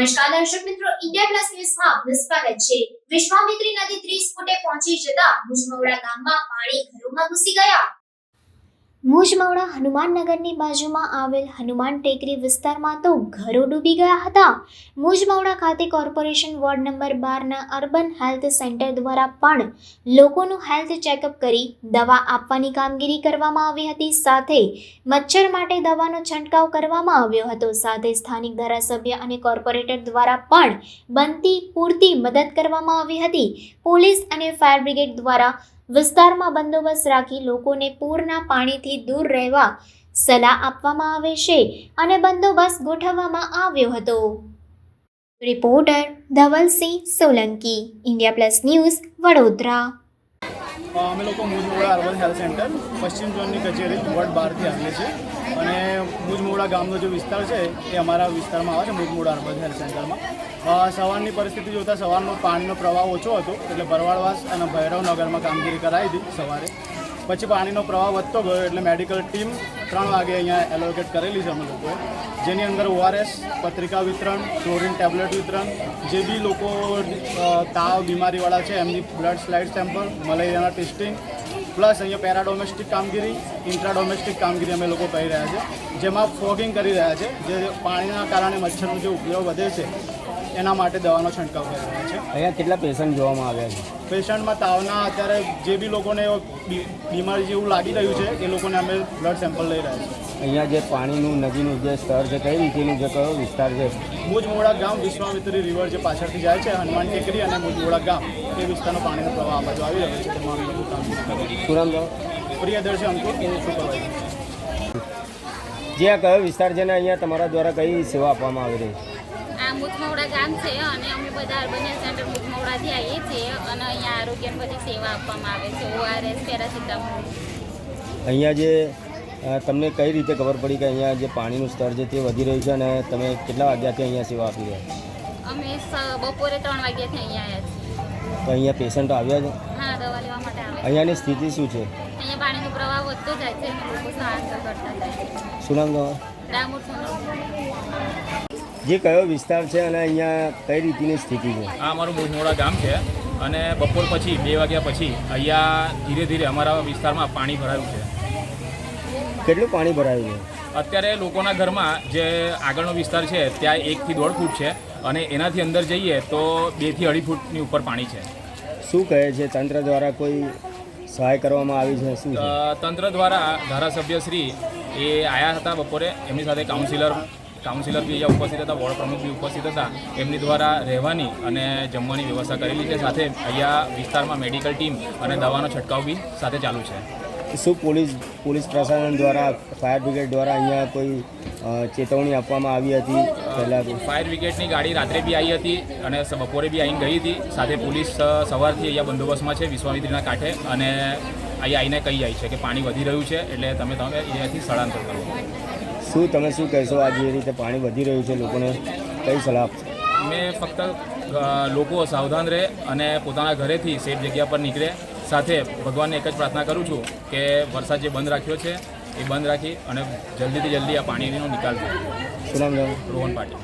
નમસ્કાર દર્શક મિત્રો, ઇન્ડિયા પ્લસ ન્યૂઝમાં આપનું સ્વાગત છે. વિશ્વામિત્રી નદી 30 ફૂટે પહોંચી જતા ભુજમવડા ગામમાં પાણી ઘરોમાં ઘૂસી ગયા. મુજમવડા હનુમાનનગરની બાજુમાં આવેલ હનુમાન ટેકરી વિસ્તારમાં તો ઘરો ડૂબી ગયા હતા. મુજમવડા ખાતે કોર્પોરેશન વોર્ડ નંબર બારના અર્બન હેલ્થ સેન્ટર દ્વારા પણ લોકોનું હેલ્થ ચેકઅપ કરી દવા આપવાની કામગીરી કરવામાં આવી હતી. સાથે મચ્છર માટે દવાનો છંટકાવ કરવામાં આવ્યો હતો. સાથે સ્થાનિક ધારાસભ્ય અને કોર્પોરેટર દ્વારા પણ બનતી પૂરતી મદદ કરવામાં આવી હતી. પોલીસ અને ફાયર બ્રિગેડ દ્વારા વિસ્તારમાં બંદોબસ્ત રાખી લોકોને પૂરના પાણીથી દૂર રહેવા સલાહ આપવામાં આવે છે અને બંદોબસ્ત ગોઠવવામાં આવ્યો હતો. Reporter Dhavalsinh Solanki, India plus news Vadodara. અમે લોકો મુજમોડા અર્બન હેલ્થ સેન્ટર, પશ્ચિમ ઝોનની કચેરી, વોર્ડ બારથી આવીએ છીએ. અને મુજમોડા ગામનો જે વિસ્તાર છે, એ અમારા વિસ્તારમાં આવે છે મુજમોડા અર્બન હેલ્થ સેન્ટરમાં. સવારની પરિસ્થિતિ જોતાં સવારનો પાણીનો પ્રવાહ ઓછો હતો, એટલે ભરવાડવાસ અને ભૈરવનગરમાં કામગીરી કરાવી હતી સવારે. પછી પાણીનો પ્રવાહ વધતો ગયો એટલે મેડિકલ ટીમ ત્રણ વાગે અહીંયા એલોકેટ કરેલી છે અમે લોકોએ જેની અંદર ઓઆરએસ પત્રિકા વિતરણ, ક્લોરિન ટેબ્લેટ વિતરણ, જે બી લોકો તાવ, બીમારીવાળા છે, એમની બ્લડ સ્લાઇડ સેમ્પલ, મલેરિયાના ટેસ્ટિંગ, પ્લસ અહીંયા પેરાડોમેસ્ટિક કામગીરી, ઇન્ટ્રાડોમેસ્ટિક કામગીરી અમે લોકો કરી રહ્યા છે. જેમાં ફોગિંગ કરી રહ્યા છે. જે પાણીના કારણે મચ્છરનો જે ઉપયોગ વધે છે એના માટે દવાનો છંટકાવ કરી રહ્યા છે. અહીંયા કેટલા પેશન્ટ જોવામાં આવ્યા છે? પેશન્ટમાં તાવના અત્યારે જે બી લોકોને બીમારી જેવું લાગી રહ્યું છે એ લોકોને અમે બ્લડ સેમ્પલ લઈ રહ્યા છીએ. અહીંયા જે પાણીનું નદીનું જે સ્તર છે કઈ રીતેનું જે કયો વિસ્તાર છે? મુજમોડા ગામ વિશ્વામિત્રી રિવર જે પાછળથી જાય છે હનુમાન ટેકરી અને મુજમોડા ગામ એ વિસ્તારનો પાણીનો પ્રવાહ આ બાજુ આવી રહ્યો છે તેમાં અમે કામગીરી? છીએ. પ્રિયદર્શી અંકુર હું સુપરવાઇઝર જે આ કયો વિસ્તાર છે ને અહીંયા તમારા દ્વારા કઈ સેવા આપવામાં આવી રહી છે? આ ગામ છે અને અમે બધા અર્બન હેલ્થ સેન્ટર મુથમોડાથી આવીએ છીએ અને અહીંયા આરોગ્યની બધી સેવા આપવામાં આવે છે. ઓઆરએસ પેરાસિટામોલ અહીંયા જે તમને કઈ રીતે ખબર પડી કે અહીંયા જે પાણીનું સ્તર છે તે વધી રહ્યું છે અને તમે કેટલા વાગ્યાથી અહીંયા સેવા આપી રહ્યા અમે બપોરે ત્રણ વાગ્યાથી અહીંયા આવ્યા છીએ. તો અહીંયા પેશન્ટ આવ્યા છે? હા દવા લેવા માટે આવ્યા અહીંયાની સ્થિતિ શું છે? અહીંયા પાણીનો પ્રવાહ વધતો જાય છે લોકો કરતા જાય છે. શું નામ તમારું? જે કયો વિસ્તાર છે અને અહીંયા કઈ રીતની સ્થિતિ છે? આ અમારું મોજમોડા ગામ છે અને બપોર પછી બે વાગ્યા પછી અહીંયા ધીરે ધીરે અમારા વિસ્તારમાં પાણી ભરાયું છે. કેટલું પાણી ભરાયું છે? અત્યારે લોકોના ઘરમાં જે આગળનો વિસ્તાર છે ત્યાં એકથી દોઢ ફૂટ છે અને એનાથી અંદર જઈએ તો બેથી અઢી ફૂટની ઉપર પાણી છે. શું કહે છે? તંત્ર દ્વારા કોઈ સહાય કરવામાં આવી છે? શું તંત્ર દ્વારા ધારાસભ્યશ્રી એ આવ્યા હતા બપોરે. એમની સાથે કાઉન્સિલર કાઉન્સિલર બી અહીંયા ઉપસ્થિત હતા વોર્ડ પ્રમુખ બી ઉપસ્થિત હતા એમની દ્વારા રહેવાની અને જમવાની વ્યવસ્થા કરેલી છે. સાથે અહીંયા વિસ્તારમાં મેડિકલ ટીમ અને દવાનો છંટકાવ બી સાથે ચાલુ છે. શું પોલીસ પોલીસ પ્રશાસન દ્વારા ફાયર બ્રિગેડ દ્વારા અહીંયા કોઈ ચેતવણી આપવામાં આવી હતી? પહેલાં ફાયર બ્રિગેડની ગાડી રાત્રે બી આવી હતી અને બપોરે બી આવીને ગઈ હતી. સાથે પોલીસ સવારથી અહીંયા બંદોબસ્તમાં છે વિશ્વામિત્રીના કાંઠે અને અહીંયા આવીને કહી જાય છે કે પાણી વધી રહ્યું છે એટલે તમે તમે અહીંયાથી સ્થળાંતર કરો. શું તમે શું કહેશો? આ જે રીતે પાણી વધી રહ્યું છે લોકોને કઈ સલાહ આપશો? મેં ફક્ત લોકો સાવધાન રહે અને પોતાના ઘરેથી સેફ જગ્યા પર નીકળે. સાથે ભગવાનને એક જ પ્રાર્થના કરું છું કે વરસાદ જે બંધ રાખ્યો છે એ બંધ રાખી અને જલ્દીથી જલ્દી આ પાણીનો નિકાલ થાય. રોહન પાટીલ.